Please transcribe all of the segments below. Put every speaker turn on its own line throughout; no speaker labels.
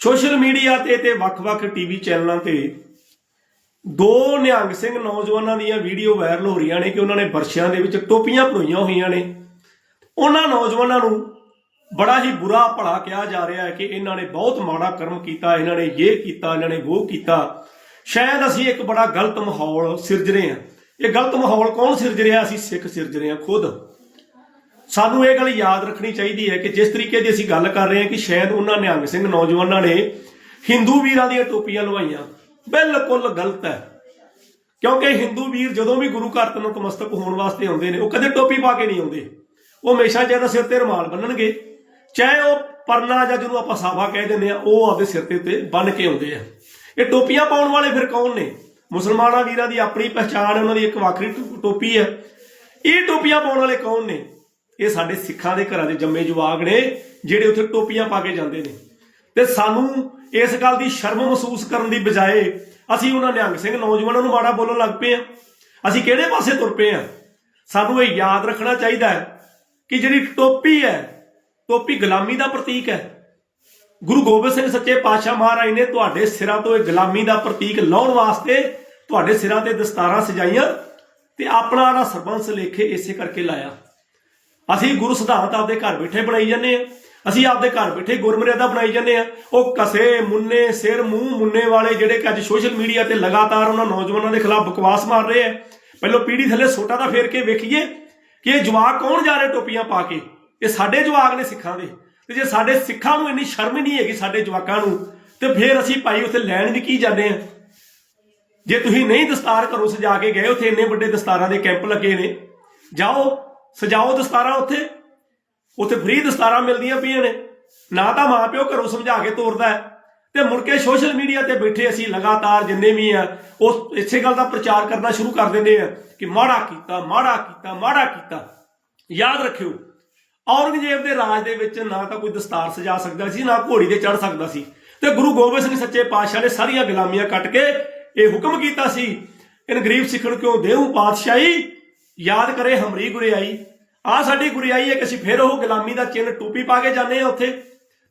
Social media ਤੇ ਤੇ ਵੱਖ-ਵੱਖ ਟੀਵੀ ਚੈਨਲਾਂ ਤੇ ਦੋ ਨਿਹੰਗ ਸਿੰਘ ਨੌਜਵਾਨਾਂ ਦੀਆਂ ਵੀਡੀਓ ਵਾਇਰਲ ਹੋ ਰਹੀਆਂ ਨੇ ਕਿ ਉਹਨਾਂ ਨੇ ਬਰਸ਼ਿਆਂ ਦੇ ਵਿੱਚ ਟੋਪੀਆਂ ਪਰੋਈਆਂ ਹੋਈਆਂ ਨੇ। ਉਹਨਾਂ ਨੌਜਵਾਨਾਂ ਨੂੰ ਬੜਾ ਹੀ ਬੁਰਾ ਭਲਾ ਕਿਹਾ ਜਾ ਰਿਹਾ ਹੈ ਕਿ ਇਹਨਾਂ ਨੇ ਬਹੁਤ ਮਾੜਾ ਕਰਮ ਕੀਤਾ, ਇਹਨਾਂ ਨੇ ਇਹ ਕੀਤਾ, ਇਹਨਾਂ ਨੇ ਉਹ ਕੀਤਾ। ਸ਼ਾਇਦ ਅਸੀਂ ਇੱਕ ਬੜਾ ਗਲਤ ਮਾਹੌਲ ਸਿਰਜ ਰਹੇ ਹਾਂ। ਇਹ ਗਲਤ ਮਾਹੌਲ ਕੌਣ ਸਿਰਜ ਰਿਹਾ? ਅਸੀਂ ਸਿੱਖ ਸਿਰਜ ਰਹੇ ਹਾਂ, ਖੁਦ। ਸਾਨੂੰ ਇਹ ਗੱਲ ਯਾਦ ਰੱਖਣੀ ਚਾਹੀਦੀ ਹੈ ਕਿ ਜਿਸ ਤਰੀਕੇ ਦੀ ਅਸੀਂ ਗੱਲ ਕਰ ਰਹੇ ਹਾਂ ਕਿ ਸ਼ਾਇਦ ਉਹਨਾਂ ਨਿਹੰਗ ਸਿੰਘ ਨੌਜਵਾਨਾਂ ਨੇ ਹਿੰਦੂ ਵੀਰਾਂ ਦੀਆਂ ਟੋਪੀਆਂ ਲਵਾਈਆਂ। ਬਿਲਕੁਲ ਗਲਤ ਹੈ। ਕਿਉਂਕਿ ਹਿੰਦੂ ਵੀਰ ਜਦੋਂ ਵੀ ਗੁਰੂ ਘਰ ਤੋਂ ਨਤਮਸਤਕ ਹੋਣ ਵਾਸਤੇ ਆਉਂਦੇ ਨੇ, ਉਹ ਕਦੇ ਟੋਪੀ ਪਾ ਕੇ ਨਹੀਂ ਆਉਂਦੇ। ਉਹ ਹਮੇਸ਼ਾ ਜਿਹੜਾ ਸਿਰ ਤੇ ਰੁਮਾਲ ਬੰਨਣਗੇ। ਚਾਹੇ ਉਹ ਪਰਨਾ ਜਾਂ ਜਿਹਨੂੰ ਆਪਾਂ ਸਾਫਾ ਕਹਿ ਦਿੰਦੇ ਆ ਉਹ ਆਪਦੇ ਸਿਰ ਤੇ ਉੱਤੇ ਬੰਨ ਕੇ ਆਉਂਦੇ ਆ। ਇਹ ਟੋਪੀਆਂ ਪਾਉਣ ਵਾਲੇ ਫਿਰ ਕੌਣ ਨੇ? ਮੁਸਲਮਾਨਾਂ ਵੀਰਾਂ ਦੀ ਆਪਣੀ ਪਛਾਣ ਉਹਨਾਂ ਦੀ ਇੱਕ ਵੱਖਰੀ ਟੋ- ਟੋਪੀ ਹੈ। ਇਹ ਟੋਪੀਆਂ ਪਾਉਣ ਵਾਲੇ ਕੌਣ ਨੇ? ਇਹ ਸਾਡੇ ਸਿੱਖਾਂ ਦੇ ਘਰਾਂ ਦੇ ਜੰਮੇ ਜਵਾਗ ਨੇ, ਜਿਹੜੇ ਉੱਥੇ ਟੋਪੀਆਂ ਪਾ ਕੇ ਜਾਂਦੇ ਨੇ। ਤੇ ਸਾਨੂੰ ਇਸ ਗੱਲ ਦੀ ਸ਼ਰਮ ਮਹਿਸੂਸ ਕਰਨ ਦੀ ਬਜਾਏ ਅਸੀਂ ਉਹਨਾਂ ਨਿਹੰਗ ਸਿੰਘ ਨੌਜਵਾਨਾਂ ਨੂੰ ਮਾੜਾ ਬੋਲਣ ਲੱਗ ਪਏ ਆ ਅਸੀਂ ਕਿਹੜੇ ਪਾਸੇ ਤੁਰ ਪਏ ਆ ਸਾਨੂੰ ਇਹ ਯਾਦ ਰੱਖਣਾ ਚਾਹੀਦਾ ਹੈ ਕਿ ਜਿਹੜੀ ਟੋਪੀ ਹੈ, ਟੋਪੀ ਗੁਲਾਮੀ ਦਾ ਪ੍ਰਤੀਕ ਹੈ। ਗੁਰੂ ਗੋਬਿੰਦ ਸਿੰਘ ਸੱਚੇ ਪਾਤਸ਼ਾਹ ਮਹਾਰਾਜ ਨੇ ਤੁਹਾਡੇ ਸਿਰਾਂ ਤੋਂ ਇਹ ਗੁਲਾਮੀ ਦਾ ਪ੍ਰਤੀਕ ਲਾਉਣ ਵਾਸਤੇ ਤੁਹਾਡੇ ਸਿਰਾਂ ਤੇ ਦਸਤਾਰਾਂ ਸਜਾਈਆਂ ਤੇ ਆਪਣਾ ਜਿਹੜਾ ਸਰਬੰਸ ਲੇਖੇ ਇਸੇ ਕਰਕੇ ਲਾਇਆ। ਅਸੀਂ ਗੁਰੂ ਸਿਧਾਂਤ ਆਪਦੇ ਘਰ ਬੈਠੇ ਬਣਾਈ ਜਾਂਦੇ ਆ ਅਸੀਂ ਆਪਦੇ ਘਰ ਬੈਠੇ ਗੁਰਮਰਿਆਦਾ ਬਣਾਈ ਜਾਂਦੇ ਆ ਉਹ ਕਸੇ ਮੁੰਨੇ ਸਿਰ ਮੂੰਹ ਮੁੰਨੇ ਵਾਲੇ ਜਿਹੜੇ ਕਿ ਅੱਜ ਸੋਸ਼ਲ ਮੀਡੀਆ ਤੇ ਲਗਾਤਾਰ ਉਹਨਾਂ ਨੌਜਵਾਨਾਂ ਦੇ ਖਿਲਾਫ ਬਕਵਾਸ ਮਾਰ ਰਹੇ ਆ। ਪਹਿਲਾਂ ਪੀੜੀ ਥੱਲੇ ਸੋਟਾ ਦਾ ਫੇਰ ਕੇ ਵੇਖੀਏ ਕਿ ਇਹ ਜਵਾਕ ਕੌਣ ਜਾ ਰਹੇ ਟੋਪੀਆਂ ਪਾ ਕੇ? ਇਹ ਸਾਡੇ ਜਵਾਕ ਨੇ ਸਿੱਖਾਂ ਦੇ। ਤੇ ਜੇ ਸਾਡੇ ਸਿੱਖਾਂ ਨੂੰ ਇੰਨੀ ਸ਼ਰਮ ਨਹੀਂ ਹੈਗੀ ਸਾਡੇ ਜਵਾਕਾਂ ਨੂੰ, ਤੇ ਫੇਰ ਅਸੀਂ ਭਾਈ ਉੱਥੇ ਲੈਣ ਵੀ ਕੀ ਜਾਂਦੇ ਆ ਜੇ ਤੁਸੀਂ ਨਹੀਂ ਦਸਤਾਰ ਘਰੋਂ ਸਜਾ ਕੇ ਗਏ, ਉੱਥੇ ਇੰਨੇ ਵੱਡੇ ਦਸਤਾਰਾਂ ਦੇ ਕੈਂਪ ਲੱਗੇ ਨੇ, ਜਾਓ ਸਜਾਓ ਦਸਤਾਰਾਂ ਉੱਥੇ। ਉੱਥੇ ਫ੍ਰੀ ਦਸਤਾਰਾਂ ਮਿਲਦੀਆਂ ਪਈਆਂ ਨੇ। ਨਾ ਤਾਂ ਮਾਪਿਓ ਘਰੋਂ ਸਮਝਾ ਕੇ ਤੋਰਦਾ ਹੈ। ਤੇ ਮੁੜ ਕੇ ਸੋਸ਼ਲ ਮੀਡੀਆ ਤੇ ਬੈਠੇ ਅਸੀਂ ਲਗਾਤਾਰ ਜਿੰਨੇ ਵੀ ਆ ਉਹ ਇਸੇ ਗੱਲ ਦਾ ਪ੍ਰਚਾਰ ਕਰਨਾ ਸ਼ੁਰੂ ਕਰ ਦਿੰਦੇ ਆ ਕਿ ਮਾੜਾ ਕੀਤਾ ਮਾੜਾ ਕੀਤਾ ਮਾੜਾ ਕੀਤਾ। ਯਾਦ ਰੱਖਿਓ, ਔਰੰਗਜ਼ੇਬ ਦੇ ਰਾਜ ਦੇ ਵਿੱਚ ਨਾ ਤਾਂ ਕੋਈ ਦਸਤਾਰ ਸਜਾ ਸਕਦਾ ਸੀ, ਨਾ ਘੋੜੀ ਤੇ ਚੜ ਸਕਦਾ ਸੀ। ਤੇ ਗੁਰੂ ਗੋਬਿੰਦ ਸਿੰਘ ਸੱਚੇ ਪਾਤਸ਼ਾਹ ਨੇ ਸਾਰੀਆਂ ਗੁਲਾਮੀਆਂ ਕੱਟ ਕੇ ਇਹ ਹੁਕਮ ਕੀਤਾ ਸੀ, ਇਨ ਗਰੀਬ ਸਿੱਖਣ ਕਿਉਂ ਦੇਹੂ ਪਾਤਸ਼ਾਹੀ? ਯਾਦ ਕਰੇ ਹਮਰੀ ਗੁਰਿਆਈ। ਆ ਸਾਡੀ ਗੁਰਿਆਈ ਹੈ ਕਿ ਅਸੀਂ ਫਿਰ ਉਹ ਗੁਲਾਮੀ ਦਾ ਚਿੰਨ੍ਹ ਟੋਪੀ ਪਾ ਕੇ ਜਾਂਦੇ ਆ ਉੱਥੇ।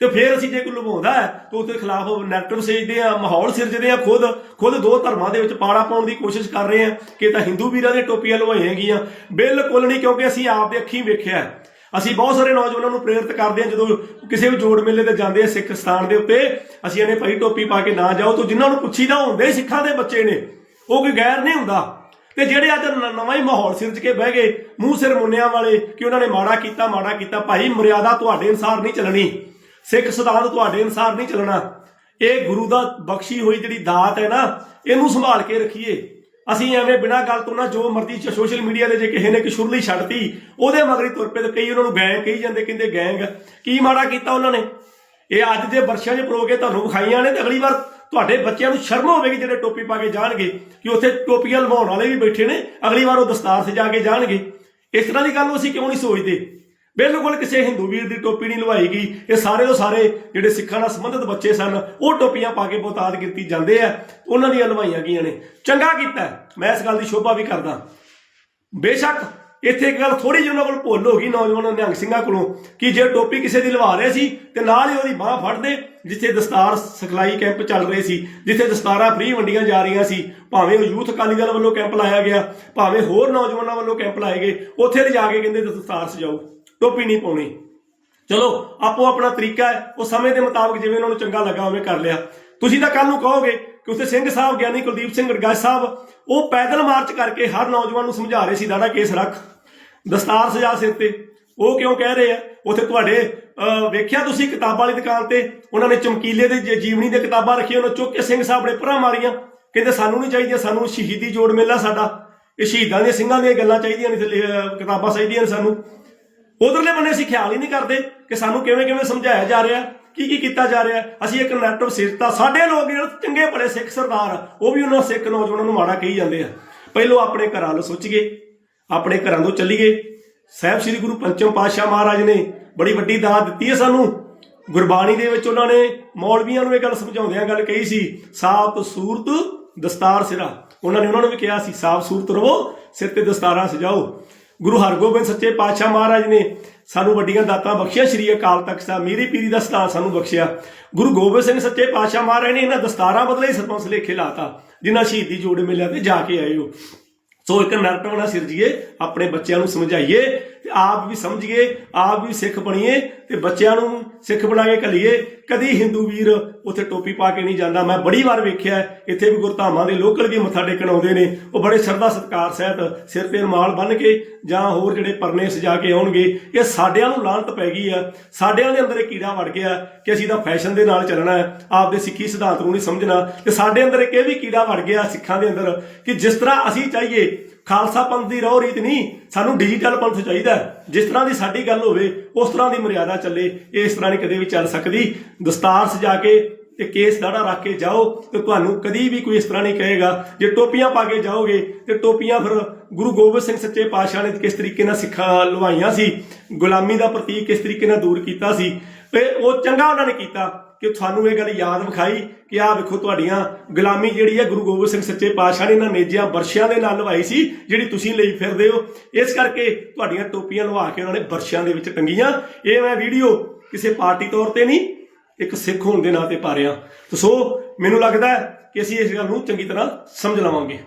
ਤੇ ਫਿਰ ਅਸੀਂ ਜੇ ਕੋਈ ਲੁਭਾਉਂਦਾ ਹੈ, ਤਾਂ ਉਹਦੇ ਖਿਲਾਫ ਨੈਗੇਟਿਵ ਸੇਜਦੇ ਆ ਮਾਹੌਲ ਸਿਰਜਦੇ ਆ ਖੁਦ। ਖੁਦ ਦੋ ਧਰਮਾਂ ਦੇ ਵਿੱਚ ਪਾੜਾ ਪਾਉਣ ਦੀ ਕੋਸ਼ਿਸ਼ ਕਰ ਰਹੇ ਆ ਕਿ ਤਾਂ ਹਿੰਦੂ ਵੀਰਾਂ ਦੀਆਂ ਟੋਪੀਆਂ ਲਵਾਈਆਂ ਗਈਆਂ। ਬਿਲਕੁਲ ਨਹੀਂ, ਕਿਉਂਕਿ ਅਸੀਂ ਆਪ ਦੇ ਅੱਖੀਂ ਵੇਖਿਆ ਅਸੀਂ ਬਹੁਤ ਸਾਰੇ ਨੌਜਵਾਨਾਂ ਨੂੰ ਪ੍ਰੇਰਿਤ ਕਰਦੇ ਹਾਂ, ਜਦੋਂ ਕਿਸੇ ਵੀ ਜੋੜ ਮੇਲੇ ਤੇ ਜਾਂਦੇ ਆ ਸਿੱਖ ਸਥਾਨ ਦੇ ਉੱਤੇ, ਅਸੀਂ ਇਹਨੇ ਭਾਈ, ਟੋਪੀ ਪਾ ਕੇ ਨਾ ਜਾਓ। ਤਾਂ ਜਿਨ੍ਹਾਂ ਨੂੰ ਪੁੱਛੀਦਾ ਹੁੰਦੇ ਸਿੱਖਾਂ ਦੇ ਬੱਚੇ ਨੇ, ਉਹ ਕੋਈ ਗੈਰ ਨਹੀਂ ਹੁੰਦਾ। ਤੇ ਜਿਹੜੇ ਅੱਜ ਨਵਾਂ ਹੀ ਮਾਹੌਲ ਸਿਰਜ ਕੇ ਬਹਿ ਗਏ, ਮੂੰਹ ਸਿਰ ਮੁੰਨਿਆਂ ਵਾਲੇ, ਕਿ ਉਹਨਾਂ ਨੇ ਮਾੜਾ ਕੀਤਾ ਮਾੜਾ ਕੀਤਾ, ਭਾਈ ਮਰਿਆਦਾ ਤੁਹਾਡੇ ਅਨਸਾਰ ਨਹੀਂ ਚੱਲਣੀ। ਸਿੱਖ ਸਿਧਾਂਤ ਤੁਹਾਡੇ ਅਨਸਾਰ ਨਹੀਂ ਚੱਲਣਾ। ਇਹ ਗੁਰੂ ਦਾ ਬਖਸ਼ੀ ਹੋਈ ਜਿਹੜੀ ਦਾਤ ਹੈ ਨਾ, ਇਹਨੂੰ ਸੰਭਾਲ ਕੇ ਰੱਖੀਏ। ਅਸੀਂ ਐਵੇਂ ਬਿਨਾਂ ਗੱਲ ਤੋਂ ਨਾ, ਜੋ ਮਰਜ਼ੀ ਸੋਸ਼ਲ ਮੀਡੀਆ ਦੇ ਜੇ ਕਿਸੇ ਨੇ ਕਿਸ਼ੁਰਲੀ ਛੱਡਤੀ ਉਹਦੇ ਮਗਰੀ ਤੁਰ ਪਏ ਤੇ ਕਈ ਉਹਨਾਂ ਨੂੰ ਗੈਂਗ ਕਹੀ ਜਾਂਦੇ, ਕਹਿੰਦੇ ਗੈਂਗ, ਕੀ ਮਾੜਾ ਕੀਤਾ ਉਹਨਾਂ ਨੇ? ਇਹ ਅੱਜ ਜੇ ਵਰਸ਼ਾਂ 'ਚ ਪਰੋਗੇ ਤੁਹਾਨੂੰ ਵਿਖਾਈਆਂ ਨੇ ਤੇ ਅਗਲੀ ਵਾਰ ਤੁਹਾਡੇ ਬੱਚਿਆਂ ਨੂੰ ਸ਼ਰਮ ਹੋਵੇਗੀ ਜਿਹੜੇ ਟੋਪੀ ਪਾ ਕੇ ਜਾਣਗੇ ਕਿ ਉੱਥੇ ਟੋਪੀਆਂ ਲਵਾਉਣ ਵਾਲੇ ਵੀ ਬੈਠੇ ਨੇ, ਅਗਲੀ ਵਾਰ ਉਹ ਦਸਤਾਰ ਸਜਾ ਕੇ ਜਾਣਗੇ। ਇਸ ਤਰ੍ਹਾਂ ਦੀ ਗੱਲ ਨੂੰ ਅਸੀਂ ਕਿਉਂ ਨਹੀਂ ਸੋਚਦੇ? ਬਿਲਕੁਲ ਕਿਸੇ ਹਿੰਦੂ ਵੀਰ ਦੀ ਟੋਪੀ ਨਹੀਂ ਲਵਾਈ ਗਈ ਇਹ ਸਾਰੇ ਤੋਂ ਸਾਰੇ ਜਿਹੜੇ ਸਿੱਖਾਂ ਨਾਲ ਸੰਬੰਧਿਤ ਬੱਚੇ ਸਨ, ਉਹ ਟੋਪੀਆਂ ਪਾ ਕੇ ਬਹੁਤਾਤ ਕੀਤੀ ਜਾਂਦੇ ਆ। ਉਹਨਾਂ ਦੀਆਂ ਲਵਾਈਆਂ ਗਈਆਂ ਨੇ। ਚੰਗਾ ਕੀਤਾ। ਮੈਂ ਇਸ ਗੱਲ ਦੀ ਸ਼ੋਭਾ ਵੀ ਕਰਦਾ। ਬੇਸ਼ੱਕ ਇੱਥੇ ਇੱਕ ਗੱਲ ਥੋੜੀ ਜਿਹੀ ਉਹਨਾਂ ਕੋਲ ਭੁੱਲ ਹੋ ਗਈ ਨੌਜਵਾਨ ਨਿਹੰਗ ਸਿੰਘਾਂ ਕੋਲੋਂ, ਕਿ ਜੇ ਟੋਪੀ ਕਿਸੇ ਦੀ ਲਵਾ ਰਹੇ ਸੀ, ਤੇ ਨਾਲ ਹੀ ਉਹਦੀ ਬਾਹ ਫੜਦੇ, ਜਿੱਥੇ ਦਸਤਾਰ ਸਿਖਲਾਈ ਕੈਂਪ ਚੱਲ ਰਹੇ ਸੀ, ਜਿੱਥੇ ਦਸਤਾਰਾਂ ਫ੍ਰੀ ਵੰਡੀਆਂ ਜਾ ਰਹੀਆਂ ਸੀ, ਭਾਵੇਂ ਉਹ ਯੂਥ ਅਕਾਲੀ ਦਲ ਵੱਲੋਂ ਕੈਂਪ ਲਾਇਆ ਗਿਆ, ਭਾਵੇਂ ਹੋਰ ਨੌਜਵਾਨਾਂ ਵੱਲੋਂ ਕੈਂਪ ਲਾਏ ਗਏ, ਉੱਥੇ ਲਿਜਾ ਕੇ ਕਹਿੰਦੇ ਦਸਤਾਰ ਸਜਾਓ, ਟੋਪੀ ਨਹੀਂ ਪਾਉਣੀ। ਚਲੋ, ਆਪੋ ਆਪਣਾ ਤਰੀਕਾ ਹੈ, ਉਹ ਸਮੇਂ ਦੇ ਮੁਤਾਬਕ ਜਿਵੇਂ ਉਹਨਾਂ ਨੂੰ ਚੰਗਾ ਲੱਗਾ, ਉਵੇਂ ਕਰ ਲਿਆ। ਤੁਸੀਂ ਤਾਂ ਕੱਲ ਨੂੰ ਕਹੋਗੇ ਕਿ ਉੱਥੇ ਸਿੰਘ ਸਾਹਿਬ ਗਿਆਨੀ ਕੁਲਦੀਪ ਸਿੰਘ ਗੜਗਾਜ ਸਾਹਿਬ, ਉਹ ਪੈਦਲ ਮਾਰਚ ਕਰਕੇ ਹਰ ਨੌਜਵਾਨ ਨੂੰ ਸਮਝਾ ਰਹੇ ਸੀ ਦਾੜਾ ਕੇਸ ਰੱਖ। ਦਸਤਾਰ ਸਜਾ ਸਿਰ ਤੇ। ਉਹ ਕਿਉਂ ਕਹਿ ਰਹੇ ਆ? ਉੱਥੇ ਤੁਹਾਡੇ ਵੇਖਿਆ ਤੁਸੀਂ ਕਿਤਾਬਾਂ ਵਾਲੀ ਦੁਕਾਨ ਤੇ? ਉਹਨਾਂ ਨੇ ਚਮਕੀਲੇ ਦੇ ਜ- ਜੀਵਨੀ ਦੇ ਕਿਤਾਬਾਂ ਰੱਖੀਆਂ, ਉਹਨਾਂ ਚੁੱਕ ਕੇ ਸਿੰਘ ਸਾਹਿਬ ਨੇ ਪਰਾਂ ਮਾਰੀਆਂ। ਕਹਿੰਦੇ, ਸਾਨੂੰ ਨਹੀਂ ਚਾਹੀਦੀਆਂ, ਸਾਨੂੰ ਸ਼ਹੀਦੀ ਜੋੜ ਮੇਲਾ ਸਾਡਾ। ਇਹ ਸ਼ਹੀਦਾਂ ਦੀਆਂ ਸਿੰਘਾਂ ਦੀਆਂ ਗੱਲਾਂ ਚਾਹੀਦੀਆਂ ਨੇ ਕਿਤਾਬਾਂ ਚਾਹੀਦੀਆਂ ਨੇ ਸਾਨੂੰ। ਉਧਰਲੇ ਬੰਨੇ ਅਸੀਂ ਖਿਆਲ ਹੀ ਨਹੀਂ ਕਰਦੇ ਕਿ ਸਾਨੂੰ ਕਿਵੇਂ ਕਿਵੇਂ ਸਮਝਾਇਆ ਜਾ ਰਿਹਾ। ਕੀ ਕੀ ਕੀਤਾ ਜਾ ਰਿਹਾ? ਅਸੀਂ ਇੱਕ ਨੈਟਵ ਸਿਰਤਾ ਸਾਡੇ ਲੋਕ ਜਿਹੜੇ ਚੰਗੇ ਭਲੇ ਸਿੱਖ ਸਰਦਾਰ, ਉਹ ਵੀ ਉਹਨਾਂ ਸਿੱਖ ਨੌਜਵਾਨਾਂ ਨੂੰ ਮਾੜਾ ਕਹੀ ਜਾਂਦੇ ਆ। ਪਹਿਲੋਂ ਆਪਣੇ ਘਰਾਂ ਨੂੰ ਸੋਚੀਏ। ਆਪਣੇ ਘਰਾਂ ਤੋਂ ਚੱਲੀਏ। ਸਾਹਿਬ ਸ੍ਰੀ ਗੁਰੂ ਪੰਚਮ ਪਾਤਸ਼ਾਹ ਮਹਾਰਾਜ ਨੇ ਬੜੀ ਵੱਡੀ ਦਾਤ ਦਿੱਤੀ ਹੈ ਸਾਨੂੰ। ਗੁਰਬਾਣੀ ਦੇ ਵਿੱਚ ਉਹਨਾਂ ਨੇ ਮੌਲਵੀਆਂ ਨੂੰ ਇਹ ਗੱਲ ਸਮਝਾਉਂਦਿਆਂ ਗੱਲ ਕਹੀ ਸੀ ਸਾਫ਼ ਸੂਰਤ ਦਸਤਾਰ ਸਿਰਾ। ਉਹਨਾਂ ਨੇ ਉਹਨਾਂ ਨੂੰ ਵੀ ਕਿਹਾ ਸੀ ਸਾਫ਼ ਸੂਰਤ ਰਵੋ, ਸਿਰ ਤੇ ਦਸਤਾਰਾਂ ਸਜਾਓ। ਗੁਰੂ ਹਰਗੋਬਿੰਦ ਸੱਚੇ ਪਾਤਸ਼ਾਹ ਮਹਾਰਾਜ ਨੇ ਸਾਨੂੰ ਵੱਡੀਆਂ ਦਾਤਾਂ ਬਖਸ਼ਿਆ, ਸ੍ਰੀ ਅਕਾਲ ਤਖਤ ਸਾਹਿਬ, ਮੀਰੀ ਪੀਰੀ ਦਾ ਸਥਾਨ ਸਾਨੂੰ ਬਖਸ਼ਿਆ। ਗੁਰੂ ਗੋਬਿੰਦ ਸਿੰਘ ਸੱਚੇ ਪਾਤਸ਼ਾਹ ਮਹਾਰਾਜ ਨੇ ਇਹਨਾਂ ਦਸਤਾਰਾਂ ਬਦਲੇ ਹੀ ਸਰਪੰਚ ਲੇਖੇ ਲਾਤਾ, ਜਿਨ੍ਹਾਂ ਸ਼ਹੀਦੀ ਜੋੜ ਮਿਲਿਆ ਤੇ ਜਾ ਕੇ ਆਏ ਹੋ। ਸੋ ਇੱਕ ਨਰਟਵ ਨਾ ਸਿਰਜੀਏ ਆਪਣੇ ਬੱਚਿਆਂ ਨੂੰ ਸਮਝਾਈਏ ਤੇ ਆਪ ਵੀ ਸਮਝੀਏ ਆਪ ਵੀ ਸਿੱਖ ਬਣੀਏ ਤੇ ਬੱਚਿਆਂ ਨੂੰ ਸਿੱਖ ਬਣਾ ਕੇ ਘਲੀਏ। ਕਦੀ ਹਿੰਦੂ ਵੀਰ ਉੱਥੇ ਟੋਪੀ ਪਾ ਕੇ ਨਹੀਂ ਜਾਂਦਾ। ਮੈਂ ਬੜੀ ਵਾਰ ਵੇਖਿਆ ਇੱਥੇ ਵੀ ਗੁਰਧਾਮਾਂ ਦੇ ਲੋਕਲ ਵੀ ਮੱਥਾ ਟੇਕਣ ਆਉਂਦੇ ਨੇ। ਉਹ ਬੜੇ ਸ਼ਰਧਾ ਸਤਕਾਰ ਸਹਿਤ ਸਿਰ ਤੇ ਰੁਮਾਲ ਬੰਨ੍ਹ ਕੇ ਜਾਂ ਹੋਰ ਜਿਹੜੇ ਪਰਨੇ ਸਜਾ ਕੇ ਆਉਣਗੇ। ਇਹ ਸਾਡਿਆਂ ਨੂੰ ਲਾਹਨਤ ਪੈ ਗਈ ਆ ਸਾਡਿਆਂ ਦੇ ਅੰਦਰ ਇਹ ਕੀੜਾ ਵੜ ਗਿਆ ਕਿ ਅਸੀਂ ਤਾਂ ਫੈਸ਼ਨ ਦੇ ਨਾਲ ਚੱਲਣਾ ਹੈ। ਆਪਦੇ ਸਿੱਖੀ ਸਿਧਾਂਤ ਨੂੰ ਨਹੀਂ ਸਮਝਣਾ। ਤੇ ਸਾਡੇ ਅੰਦਰ ਇੱਕ ਇਹ ਵੀ ਕੀੜਾ ਵੜ ਗਿਆ ਸਿੱਖਾਂ ਦੇ ਅੰਦਰ ਕਿ ਜਿਸ ਤਰ੍ਹਾਂ ਅਸੀਂ ਚਾਹੀਏ ਖਾਲਸਾ ਪੰਥ ਦੀ ਰਹੁ ਰੀਤ ਨਹੀਂ, ਸਾਨੂੰ ਡਿਜੀਟਲ ਪੰਥ ਚਾਹੀਦਾ ਜਿਸ ਤਰ੍ਹਾਂ ਦੀ ਸਾਡੀ ਗੱਲ ਹੋਵੇ, ਉਸ ਤਰ੍ਹਾਂ ਦੀ ਮਰਿਆਦਾ ਚੱਲੇ ਇਹ ਇਸ ਤਰ੍ਹਾਂ ਨਹੀਂ ਕਦੇ ਵੀ ਚੱਲ ਸਕਦੀ। ਦਸਤਾਰ ਸਜਾ ਕੇ ਤੇ ਕੇਸ ਦਾੜਾ ਰੱਖ ਕੇ ਜਾਓ ਤੇ ਤੁਹਾਨੂੰ ਕਦੀ ਵੀ ਕੋਈ ਇਸ ਤਰ੍ਹਾਂ ਨਹੀਂ ਕਹੇਗਾ। ਜੇ ਟੋਪੀਆਂ ਪਾ ਕੇ ਜਾਓਗੇ, ਤੇ ਟੋਪੀਆਂ ਫਿਰ ਗੁਰੂ ਗੋਬਿੰਦ ਸਿੰਘ ਸੱਚੇ ਪਾਤਸ਼ਾਹ ਨੇ ਕਿਸ ਤਰੀਕੇ ਨਾਲ ਸਿੱਖਾਂ ਲਵਾਈਆਂ ਸੀ, ਗੁਲਾਮੀ ਦਾ ਪ੍ਰਤੀਕ ਕਿਸ ਤਰੀਕੇ ਨਾਲ ਦੂਰ ਕੀਤਾ ਸੀ, ਤੇ ਉਹ ਚੰਗਾ ਉਹਨਾਂ ਨੇ ਕੀਤਾ। ਕਿ ਤੁਹਾਨੂੰ ਇਹ ਗੱਲ ਯਾਦ ਵਿਖਾਈ ਕਿ ਆਹ ਵੇਖੋ ਤੁਹਾਡੀਆਂ ਗੁਲਾਮੀ ਜਿਹੜੀ ਹੈ ਗੁਰੂ ਗੋਬਿੰਦ ਸਿੰਘ ਸੱਚੇ ਪਾਤਸ਼ਾਹ ਨੇ ਇਹਨਾਂ ਨੇਜਿਆਂ ਵਰਸ਼ਿਆਂ ਦੇ ਨਾਲ ਲਵਾਈ ਸੀ, ਜਿਹੜੀ ਤੁਸੀਂ ਲਈ ਫਿਰਦੇ ਹੋ। ਇਸ ਕਰਕੇ ਤੁਹਾਡੀਆਂ ਟੋਪੀਆਂ ਲਵਾ ਕੇ ਉਹਨਾਂ ਨੇ ਬਰਸ਼ਿਆਂ ਦੇ ਵਿੱਚ ਟੰਗੀਆਂ। ਇਹ ਮੈਂ ਵੀਡੀਓ ਕਿਸੇ ਪਾਰਟੀ ਤੌਰ ਤੇ ਨਹੀਂ, ਇੱਕ ਸਿੱਖ ਹੋਣ ਦੇ ਨਾਂ ਤੇ ਪਾ ਰਿਹਾ। ਸੋ, ਮੈਨੂੰ ਲੱਗਦਾ ਕਿ ਅਸੀਂ ਇਸ ਗੱਲ ਨੂੰ ਚੰਗੀ ਤਰ੍ਹਾਂ ਸਮਝ ਲਵਾਂਗੇ।